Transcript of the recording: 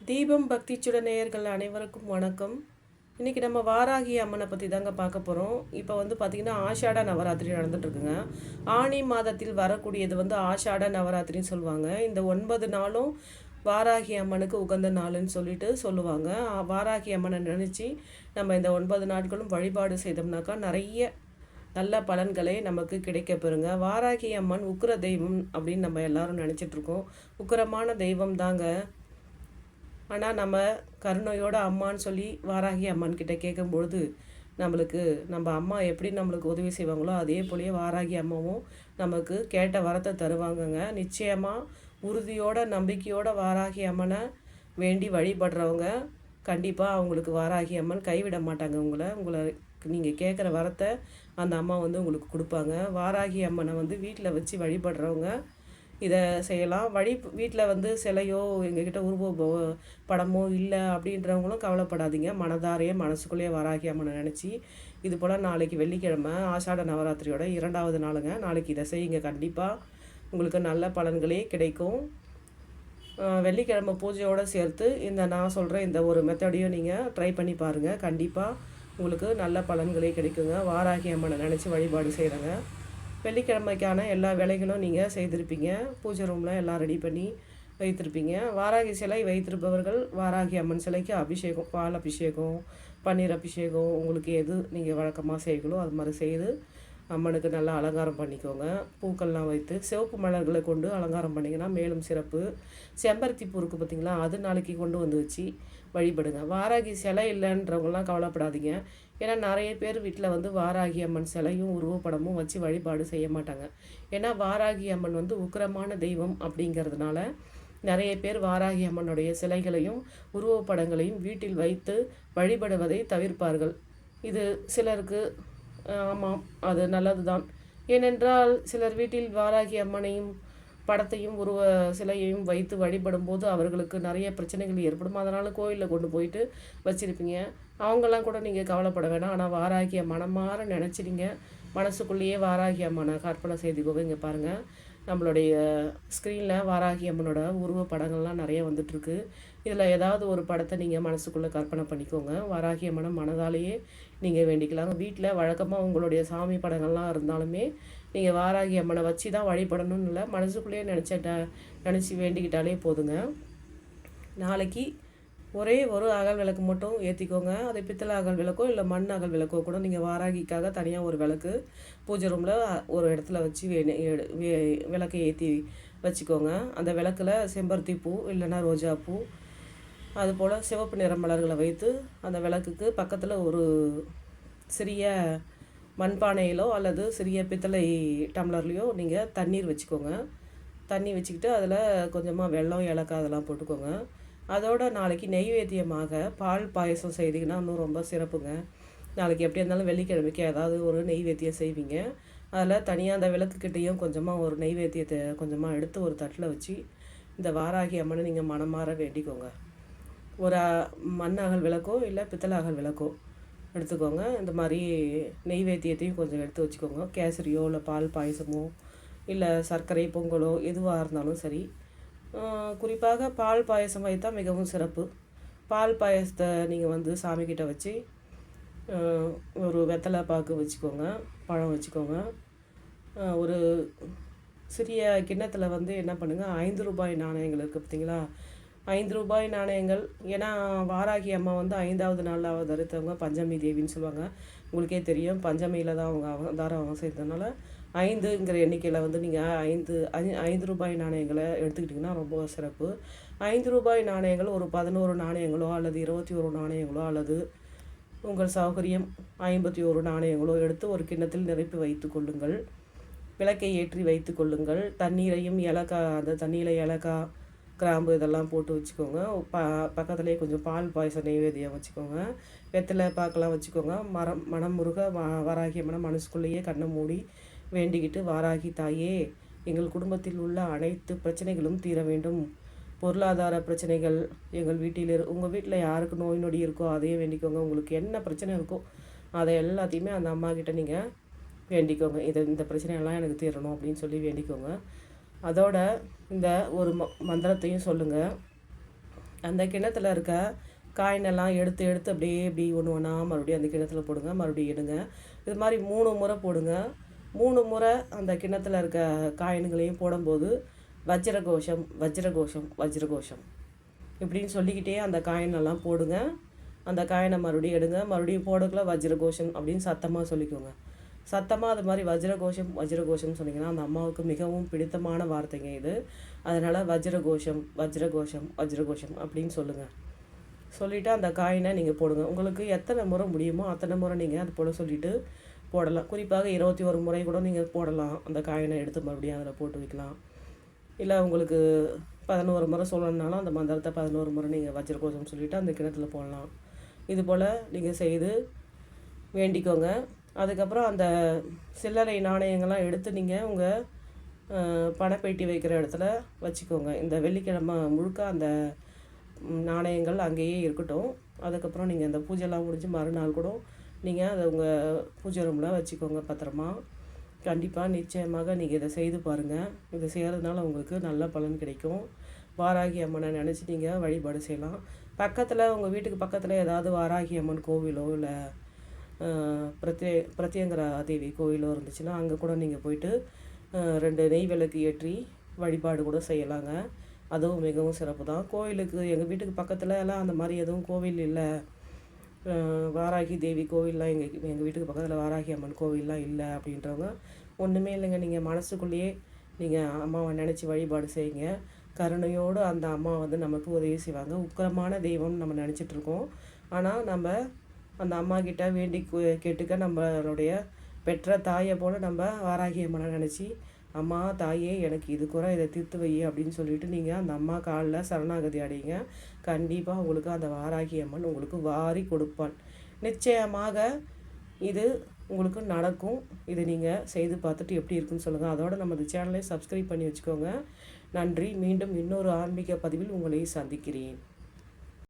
தீபம் பக்தி சுட நேயர்கள் அனைவருக்கும் வணக்கம். இன்றைக்கி நம்ம வாராகி அம்மனை பற்றி தாங்க பார்க்க போகிறோம் இப்போ வந்து பார்த்திங்கன்னா ஆஷாட நவராத்திரி நடந்துட்டுருக்குங்க. ஆனி மாதத்தில் வரக்கூடியது வந்து ஆஷாட நவராத்திரின்னு சொல்லுவாங்க. இந்த ஒன்பது நாளும் வாராகி அம்மனுக்கு உகந்த நாளுன்னு சொல்லிட்டு சொல்லுவாங்க. வாராகி அம்மனை நினச்சி நம்ம இந்த ஒன்பது நாட்களும் வழிபாடு செய்தோம்னாக்கா நிறைய நல்ல பலன்களை நமக்கு கிடைக்க பெறுங்க வாராகி அம்மன் உக்கிர தெய்வம் அப்படின்னு நம்ம எல்லாரும் நினச்சிட்ருக்கோம் உக்கிரமான தெய்வம் தாங்க. ஆனால் நம்ம கருணையோட அம்மான்னு சொல்லி வாராகி அம்மன் கிட்ட கேட்கும்பொழுது நம்மளுக்கு நம்ம அம்மா எப்படி நம்மளுக்கு உதவி செய்வாங்களோ அதே போலயே வாராகி அம்மாவும் நமக்கு கேட்ட வரத்தை தருவாங்கங்க. நிச்சயமாக உறுதியோட நம்பிக்கையோட வாராகி அம்மனை வேண்டி வழிபடுறவங்க கண்டிப்பாக அவங்களுக்கு வாராகி அம்மன் கைவிட மாட்டாங்க. உங்களை உங்களை நீங்கள் கேட்குற வரத்தை அந்த அம்மா வந்து உங்களுக்கு கொடுப்பாங்க. வாராகி அம்மனை வந்து வீட்டில் வச்சு வழிபடுறவங்க இதை செய்யலாம். வழி வீட்டில் வந்து சிலையோ எங்ககிட்ட உருவ படமோ இல்லை அப்படின்றவங்களும் கவலைப்படாதீங்க. மனதாரையே மனசுக்குள்ளேயே வராகி அம்மனை நினச்சி இது போல் நாளைக்கு வெள்ளிக்கிழமை ஆஷாட நவராத்திரியோட இரண்டாவது நாளுங்க. நாளைக்கு இதை செய்யுங்க. கண்டிப்பாக உங்களுக்கு நல்ல பலன்களே கிடைக்கும். வெள்ளிக்கிழமை பூஜையோடு சேர்த்து இந்த நான் சொல்கிற இந்த ஒரு மெத்தடையும் நீங்கள் ட்ரை பண்ணி பாருங்கள் கண்டிப்பாக உங்களுக்கு நல்ல பலன்களே கிடைக்குங்க. வாராகி அம்மனை நினச்சி வழிபாடு செய்கிறேங்க வெள்ளிக்கிழமைக்கான எல்லா வேலைகளும் நீங்கள் செய்திருப்பீங்க. பூஜை ரூமில் எல்லாம் ரெடி பண்ணி வைத்திருப்பீங்க. வாராகி சிலை வைத்திருப்பவர்கள் வாராகி அம்மன் சிலைக்கு அபிஷேகம் பால் அபிஷேகம் பன்னீர் அபிஷேகம் உங்களுக்கு எது நீங்கள் வழக்கமாக செய்கிறீங்களோ அது மாதிரி செய்து அம்மனுக்கு நல்லா அலங்காரம் பண்ணிக்கோங்க. பூக்கள்லாம் வைத்து சிவப்பு மலர்களை கொண்டு அலங்காரம் பண்ணிங்கன்னா மேலும் சிறப்பு. செம்பருத்தி பூ இருக்குது பார்த்தீங்களா? அது நாளைக்கு கொண்டு வந்து வச்சு வழிபடுங்க. வாராகி சிலை இல்லைன்றவங்களாம் கவலைப்படாதீங்க. ஏன்னா நிறைய பேர் வீட்டில் வந்து வாராகி அம்மன் சிலையும் உருவப்படமும் வச்சு வழிபாடு செய்ய மாட்டாங்க. ஏன்னா வாராகி அம்மன் வந்து உக்கிரமான தெய்வம் அப்படிங்கிறதுனால நிறைய பேர் வாராகி அம்மனுடைய சிலைகளையும் உருவப்படங்களையும் வீட்டில் வைத்து வழிபடுவதை தவிர்ப்பார்கள். இது சிலருக்கு ஆமாம் அது நல்லது தான் ஏனென்றால் சிலர் வீட்டில் வாராகி அம்மனையும் படத்தையும் உருவ சிலையையும் வைத்து வழிபடும் போது அவர்களுக்கு நிறைய பிரச்சனைகள் ஏற்படும். அதனால் கோயிலில் கொண்டு போயிட்டு வச்சுருப்பீங்க. அவங்கெல்லாம் கூட நீங்கள் கவலைப்பட வேணாம். ஆனால் வாராகிய மனமாற நினச்சிடுங்க. மனசுக்குள்ளேயே வாராகி மன கற்பனை செய்துக்கோங்க இங்கே பாருங்கள் நம்மளுடைய ஸ்க்ரீனில் வாராகி அம்மனோட உருவ படங்கள்லாம் நிறைய வந்துட்டுருக்கு. இதில் ஏதாவது ஒரு படத்தை நீங்கள் மனசுக்குள்ளே கற்பனை பண்ணிக்கோங்க. வாராகி அம்மனை மனதாலேயே நீங்கள் வேண்டிக்கலாம். வீட்டில் வழக்கமாக உங்களுடைய சாமி படங்கள்லாம் இருந்தாலுமே நீங்கள் வாராகி அம்மனை வச்சு தான் வழிபடணும்னு இல்லை மனசுக்குள்ளேயே நினச்சிட்ட நினச்சி வேண்டிக்கிட்டாலே போதுங்க. நாளைக்கு ஒரே ஒரு அகல் விளக்கு மட்டும் ஏற்றிக்கோங்க அது பித்தளை அகல் விளக்கோ இல்லை மண் அகல் விளக்கோ கூட நீங்கள் வாராகிக்காக தனியாக ஒரு விளக்கு பூஜை ரூமில் ஒரு இடத்துல வச்சு எடு- விளக்கை ஏற்றி வச்சுக்கோங்க. அந்த விளக்கில் செம்பருத்தி பூ இல்லைன்னா ரோஜா பூ அதுபோல் சிவப்பு நிற மலர்களை வைத்து அந்த விளக்குக்கு பக்கத்தில் ஒரு சிறிய மண்பானையிலோ அல்லது சிறிய பித்தளை டம்ளர்லேயோ நீங்கள் தண்ணீர் வச்சுக்கோங்க. தண்ணி வச்சுக்கிட்டு அதில் கொஞ்சமாக வெல்லம் ஏலக்காய் அதெல்லாம் போட்டுக்கோங்க. அதோட நாளைக்கு நெய்வேத்தியமாக பால் பாயசம் செய்தீங்கன்னா இன்னும் ரொம்ப சிறப்புங்க. நாளைக்கு எப்படி இருந்தாலும் வெள்ளிக்கிழமைக்கு ஏதாவது ஒரு நெய்வேத்தியம் செய்வீங்க. அதில் தனியாக அந்த விளக்குக்கிட்டேயும் கொஞ்சமாக ஒரு நெய்வேத்தியத்தை கொஞ்சமாக எடுத்து ஒரு தட்டில் வச்சு இந்த வாராகி அம்மனை நீங்கள் மனமாற வேண்டிக்கோங்க. ஒரு மண்ணாகல் விளக்கோ இல்லை பித்தளை அகல் விளக்கோ எடுத்துக்கோங்க. இந்த மாதிரி நெய்வேத்தியத்தையும் கொஞ்சம் எடுத்து வச்சுக்கோங்க. கேசரியோ இல்லை பால் பாயசமோ இல்லை சர்க்கரை பொங்கலோ எதுவாக இருந்தாலும் சரி. குறிப்பாக பால் பாயசம் வைத்தால் மிகவும் சிறப்பு. பால் பாயசத்தை நீங்கள் வந்து சாமிக்கிட்ட வச்சு ஒரு வெத்தலை பாக்கு வச்சுக்கோங்க பழம் வச்சுக்கோங்க. ஒரு சிறிய கிண்ணத்தில் வந்து என்ன பண்ணுங்கள் ஐந்து ரூபாய் நாணயங்கள் இருக்குது பார்த்தீங்களா ஐந்து ரூபாய் நாணயங்கள். ஏன்னா வாராகி அம்மா வந்து ஐந்தாவது நாளில் அவதரித்தவங்க பஞ்சமி தேவின்னு சொல்லுவாங்க. உங்களுக்கே தெரியும் பஞ்சமியில் தான் அவங்க அவதாரம் அவங்க செய்ததுனால ஐந்துங்கிற எண்ணிக்கையில் வந்து நீங்கள் ஐந்து ஐ- ஐந்து ரூபாய் நாணயங்களை எடுத்துக்கிட்டிங்கன்னா ரொம்ப சிறப்பு. ஐந்து ரூபாய் நாணயங்கள் ஒரு பதினோரு நாணயங்களோ அல்லது இருபத்தி ஒரு நாணயங்களோ அல்லது உங்கள் சௌகரியம் ஐம்பத்தி ஒரு நாணயங்களோ எடுத்து ஒரு கிண்ணத்தில் நிரப்பி வைத்து கொள்ளுங்கள். விளக்கை ஏற்றி வைத்து கொள்ளுங்கள். தண்ணீரையும் ஏலக்காய் அந்த தண்ணியில் ஏலக்காய் கிராம்பு இதெல்லாம் போட்டு வச்சுக்கோங்க. ப பக்கத்துலேயே கொஞ்சம் பால் பாயசம் நெய்வேதியம் வச்சுக்கோங்க. வெத்தலை பாக்கெல்லாம் வச்சுக்கோங்க. மரம் மனம் முருக வா வாராகி மனம் மனசுக்குள்ளேயே கண்ணை மூடி வேண்டிக்கிட்டு வாராகி தாயே எங்கள் குடும்பத்தில் உள்ள அனைத்து பிரச்சனைகளும் தீர வேண்டும். பொருளாதார பிரச்சனைகள் எங்கள் வீட்டில் இரு உங்கள் வீட்டில் யாருக்கு நோய் நொடி இருக்கோ அதையே வேண்டிக்கோங்க. உங்களுக்கு என்ன பிரச்சனை இருக்கோ அதை எல்லாத்தையுமே அந்த அம்மா கிட்ட நீங்கள் வேண்டிக்கோங்க. இதை இந்த பிரச்சனையெல்லாம் எனக்கு தீரணும் அப்படின்னு சொல்லி வேண்டிக்கோங்க. அதோட இந்த ஒரு ம மந்திரத்தையும் சொல்லுங்கள் அந்த கிணத்துல இருக்க காயினெல்லாம் எடுத்து எடுத்து அப்படியே இப்படி ஒன்று ஒன்றா மறுபடியும் அந்த கிணத்துல போடுங்க. மறுபடியும் எடுங்க. இது மாதிரி மூணு முறை போடுங்க. மூணு முறை அந்த கிண்ணத்தில் இருக்க காயின்களையும் போடும்போது வஜ்ரகோஷம் வஜ்ரகோஷம் வஜ்ரகோஷம் இப்படின்னு சொல்லிக்கிட்டே அந்த காயினெல்லாம் போடுங்க. அந்த காயினை மறுபடியும் எடுங்க. மறுபடியும் போடக்குள்ள வஜ்ரகோஷம் அப்படின்னு சத்தமாக சொல்லிக்கோங்க. சத்தமாக அது மாதிரி வஜ்ரகோஷம் வஜ்ரகோஷம் சொன்னீங்கன்னா அந்த அம்மாவுக்கு மிகவும் பிடித்தமான வார்த்தைங்க இது. அதனால் வஜ்ரகோஷம் வஜ்ரகோஷம் வஜ்ரகோஷம் அப்படின்னு சொல்லுங்கள் சொல்லிவிட்டு அந்த காயினை நீங்கள் போடுங்க. உங்களுக்கு எத்தனை முறை முடியுமோ அத்தனை முறை நீங்கள் அது போல் சொல்லிவிட்டு போடலாம். குறிப்பாக இருபத்தி ஒரு முறை கூட நீங்கள் போடலாம். அந்த காயினை எடுத்து மறுபடியும் அதில் போட்டு வைக்கலாம். இல்லை உங்களுக்கு பதினோரு முறை சொல்லணுனாலும் அந்த மந்திரத்தை பதினோரு முறை நீங்கள் வஜ்ரகோஷம் சொல்லிவிட்டு அந்த கிணத்துல போடலாம். இது போல் நீங்கள் செய்து வேண்டிக்கோங்க. அதுக்கப்புறம் அந்த சில்லறை நாணயங்கள்லாம் எடுத்து நீங்கள் உங்கள் பணப்பேட்டி வைக்கிற இடத்துல வச்சுக்கோங்க. இந்த வெள்ளிக்கிழமை முழுக்க அந்த நாணயங்கள் அங்கேயே இருக்கட்டும். அதுக்கப்புறம் நீங்கள் அந்த பூஜைலாம் முடிஞ்சு மறுநாள் கூட நீங்கள் அதை உங்கள் பூஜை ரூமில் வச்சுக்கோங்க பத்திரமா. கண்டிப்பாக நிச்சயமாக நீங்கள் இதை செய்து பாருங்கள் இதை செய்கிறதுனால உங்களுக்கு நல்ல பலன் கிடைக்கும். வாராகி அம்மனை நினச்சி நீங்கள் வழிபாடு செய்யலாம். பக்கத்தில் உங்கள் வீட்டுக்கு பக்கத்தில் ஏதாவது வாராகி அம்மன் கோவிலோ இல்லை பிரத்யே பிரத்யங்கரா தேவி கோவிலோ இருந்துச்சுன்னா அங்கே கூட நீங்கள் போயிட்டு ரெண்டு நெய் விளக்கு ஏற்றி வழிபாடு கூட செய்யலாங்க. அதுவும் மிகவும் சிறப்பு தான் கோவிலுக்கு எங்கள் வீட்டுக்கு பக்கத்தில் எல்லாம் அந்த மாதிரி எதுவும் கோவில் இல்லை. வாராகி தேவி கோவில்லாம் எங்கள் எங்கள் வீட்டுக்கு பக்கத்தில் வாராகி அம்மன் கோவில்லாம் இல்லை அப்படின்றவங்க ஒன்றுமே இல்லைங்க. நீங்கள் மனசுக்குள்ளேயே நீங்கள் அம்மாவை நினச்சி வழிபாடு செய்யுங்க. கருணையோடு அந்த அம்மா வந்து நமக்கு உதவி செய்வாங்க. உக்கிரமான தெய்வம்னு நம்ம நினச்சிட்ருக்கோம் ஆனால் நம்ம அந்த அம்மா கிட்ட வேண்டி கு- கேட்டுக்க நம்மளுடைய பெற்ற தாயை போல் நம்ம வாராகி அம்மனை நினச்சி அம்மா தாயே எனக்கு இது குறை இதை தீர்த்து வை அப்படின்னு சொல்லிட்டு நீங்கள் அந்த அம்மா காலில் சரணாகதி அடையுங்க. கண்டிப்பாக உங்களுக்கு அந்த வாராகி அம்மன் உங்களுக்கு வாரி கொடுப்பாள். நிச்சயமாக இது உங்களுக்கு நடக்கும். இது நீங்கள் செய்து பார்த்துட்டு எப்படி இருக்குன்னு சொல்லுங்கள் அதோட நம்ம இந்த சேனலை சப்ஸ்கிரைப் பண்ணி வச்சுக்கோங்க. நன்றி. மீண்டும் இன்னொரு ஆன்மீக பதிவில் உங்களை சந்திக்கிறேன்.